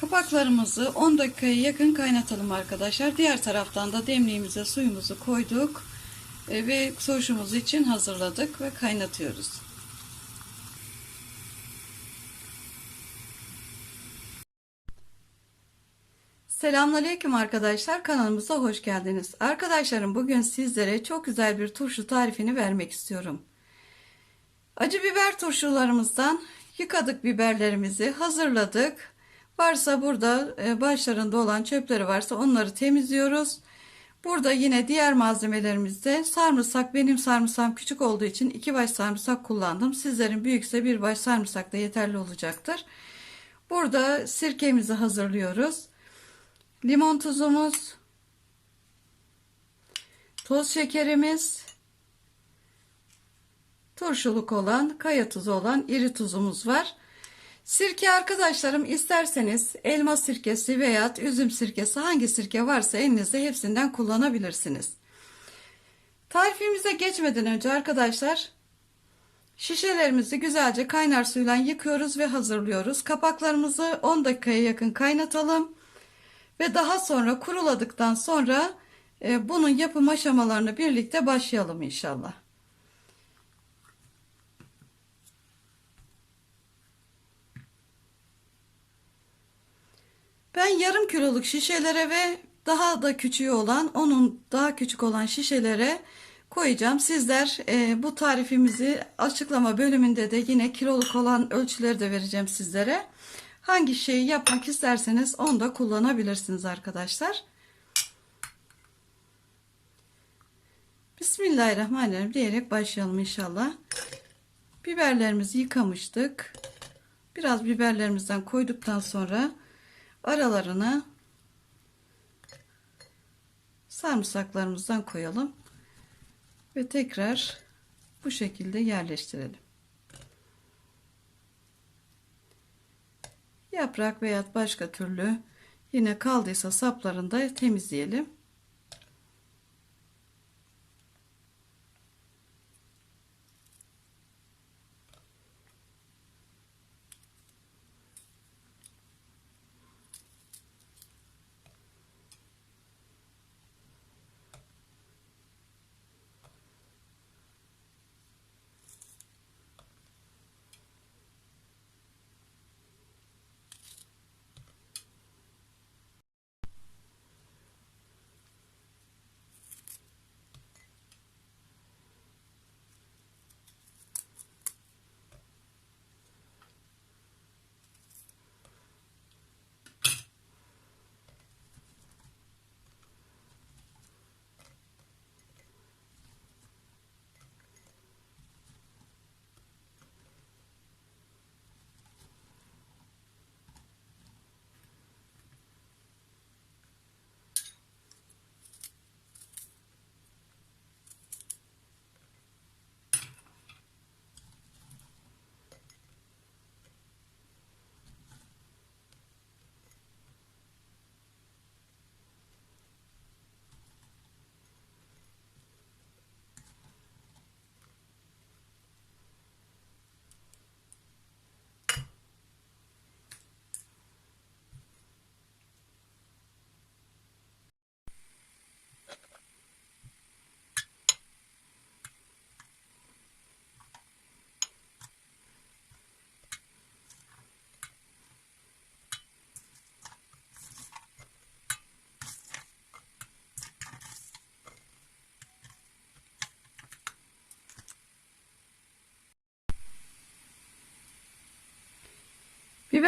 Kapaklarımızı 10 dakikaya yakın kaynatalım arkadaşlar. Diğer taraftan da demliğimize suyumuzu koyduk e, ve soğuşumuz için hazırladık ve kaynatıyoruz. Selamünaleyküm arkadaşlar kanalımıza hoş geldiniz. Arkadaşlarım bugün sizlere çok güzel bir turşu tarifini vermek istiyorum. Acı biber turşularımızdan yıkadık biberlerimizi hazırladık. Varsa burada e, başlarında olan çöpleri varsa onları temizliyoruz. Burada yine diğer malzemelerimizde sarımsak benim sarımsağım küçük olduğu için iki baş sarımsak kullandım. Sizlerin büyükse bir baş sarımsak da yeterli olacaktır. Burada sirkemizi hazırlıyoruz. Limon tuzumuz, toz şekerimiz, turşuluk olan, kaya tuzu olan iri tuzumuz var. Sirke arkadaşlarım isterseniz elma sirkesi veya üzüm sirkesi hangi sirke varsa elinizde hepsinden kullanabilirsiniz. Tarifimize geçmeden önce arkadaşlar şişelerimizi güzelce kaynar suyla yıkıyoruz ve hazırlıyoruz. Kapaklarımızı 10 dakikaya yakın kaynatalım ve daha sonra kuruladıktan sonra e, bunun yapım aşamalarını birlikte başlayalım inşallah. Ben yarım kiloluk şişelere ve daha da küçüğü olan onun daha küçük olan şişelere koyacağım. Sizler e, bu tarifimizi açıklama bölümünde de yine kiloluk olan ölçüleri de vereceğim sizlere. Hangi şeyi yapmak isterseniz onu da kullanabilirsiniz arkadaşlar. Bismillahirrahmanirrahim diyerek başlayalım inşallah. Biberlerimizi yıkamıştık. Biraz biberlerimizden koyduktan sonra aralarına sarımsaklarımızdan koyalım ve tekrar bu şekilde yerleştirelim. Yaprak veya başka türlü yine kaldıysa saplarını da temizleyelim.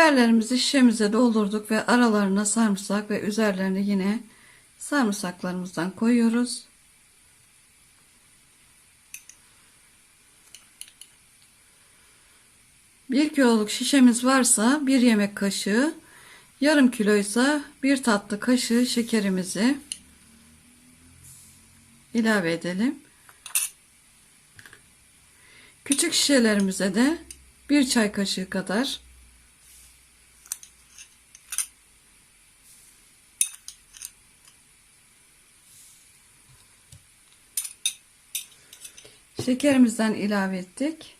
Biberlerimizi şişemize doldurduk ve aralarına sarımsak ve üzerlerine yine sarımsaklarımızdan koyuyoruz. Bir kiloluk şişemiz varsa bir yemek kaşığı, yarım kiloysa bir tatlı kaşığı şekerimizi ilave edelim. Küçük şişelerimize de bir çay kaşığı kadar Şekerimizden ilave ettik.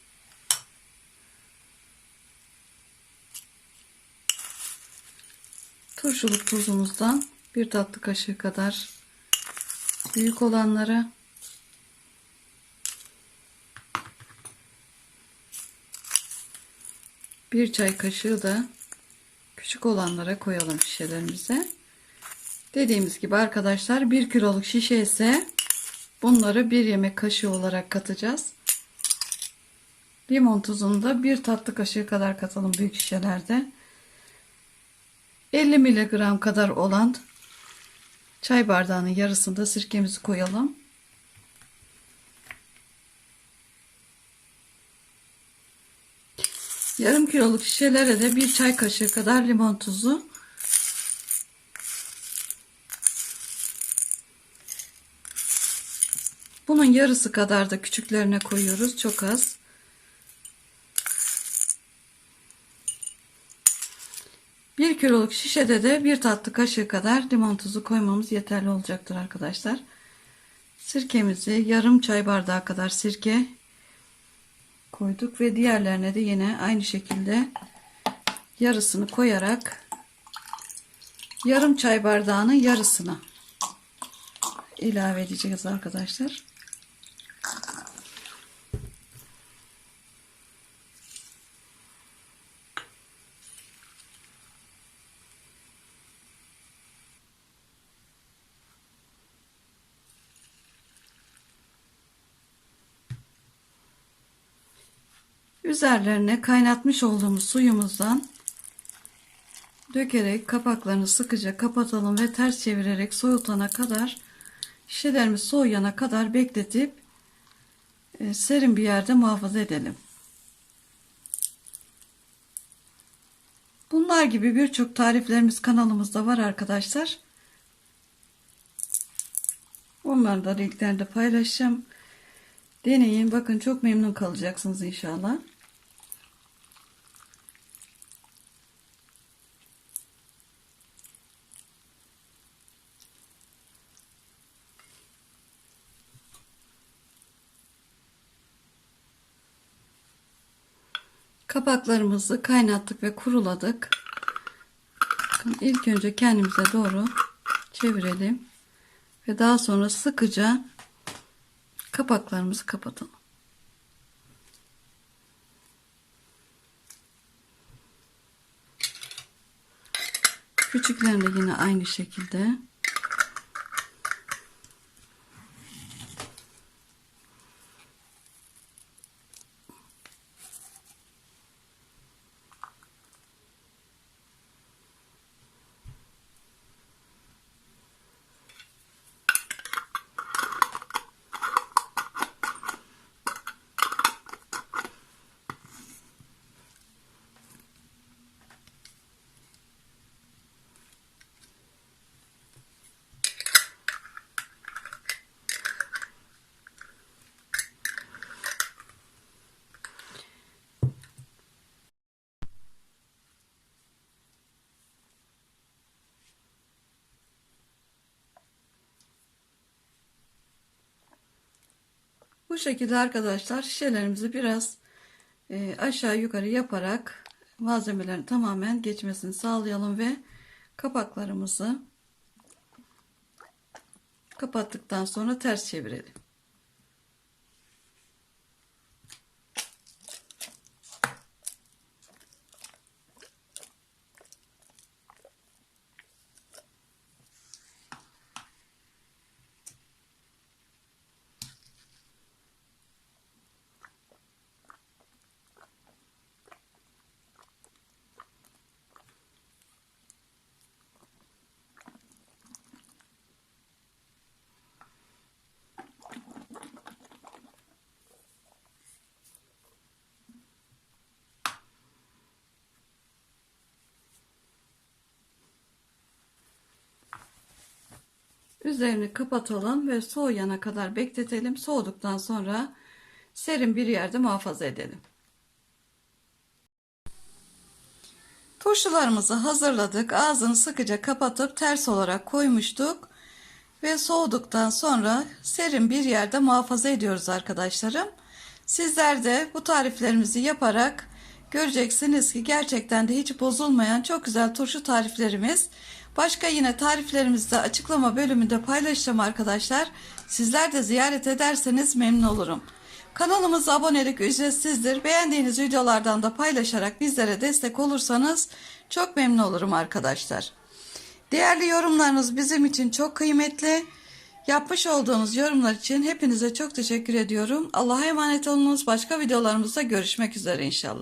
turşuluk tuzumuzdan bir tatlı kaşığı kadar büyük olanlara bir çay kaşığı da küçük olanlara koyalım şişelerimize. Dediğimiz gibi arkadaşlar 1 kiloluk şişe ise bunları bir yemek kaşığı olarak katacağız. Limon tuzunu da bir tatlı kaşığı kadar katalım büyük şişelerde. 50 miligram kadar olan çay bardağının yarısında sirkemizi koyalım. Yarım kiloluk şişelere de bir çay kaşığı kadar limon tuzu. Bunun yarısı kadar da küçüklerine koyuyoruz. Çok az. Bir kiloluk şişede de bir tatlı kaşığı kadar limon tuzu koymamız yeterli olacaktır arkadaşlar. Sirkemizi yarım çay bardağı kadar sirke koyduk ve diğerlerine de yine aynı şekilde yarısını koyarak yarım çay bardağının yarısını ilave edeceğiz arkadaşlar. Üzerlerine kaynatmış olduğumuz suyumuzdan dökerek kapaklarını sıkıca kapatalım ve ters çevirerek soğutana kadar şişelerimiz soğuyana kadar bekletip e, serin bir yerde muhafaza edelim. Bunlar gibi birçok tariflerimiz kanalımızda var arkadaşlar. Onları da linklerde paylaşacağım. Deneyin. Bakın çok memnun kalacaksınız inşallah. Kapaklarımızı kaynattık ve kuruladık. Bakın ilk önce kendimize doğru çevirelim. Ve daha sonra sıkıca kapaklarımızı kapatalım. Küçüklerini yine aynı şekilde Bu şekilde arkadaşlar şişelerimizi biraz e, aşağı yukarı yaparak malzemelerin tamamen geçmesini sağlayalım ve kapaklarımızı kapattıktan sonra ters çevirelim. Üzerini kapatalım ve soğuyana kadar bekletelim. Soğuduktan sonra serin bir yerde muhafaza edelim. Turşularımızı hazırladık. Ağzını sıkıca kapatıp ters olarak koymuştuk. Ve soğuduktan sonra serin bir yerde muhafaza ediyoruz arkadaşlarım. Sizler de bu tariflerimizi yaparak Göreceksiniz ki gerçekten de hiç bozulmayan çok güzel turşu tariflerimiz. Başka yine tariflerimizi de açıklama bölümünde paylaşacağım arkadaşlar. Sizler de ziyaret ederseniz memnun olurum. Kanalımıza abonelik ücretsizdir. Beğendiğiniz videolardan da paylaşarak bizlere destek olursanız çok memnun olurum arkadaşlar. Değerli yorumlarınız bizim için çok kıymetli. Yapmış olduğunuz yorumlar için hepinize çok teşekkür ediyorum. Allah'a emanet olunuz. Başka videolarımızda görüşmek üzere inşallah.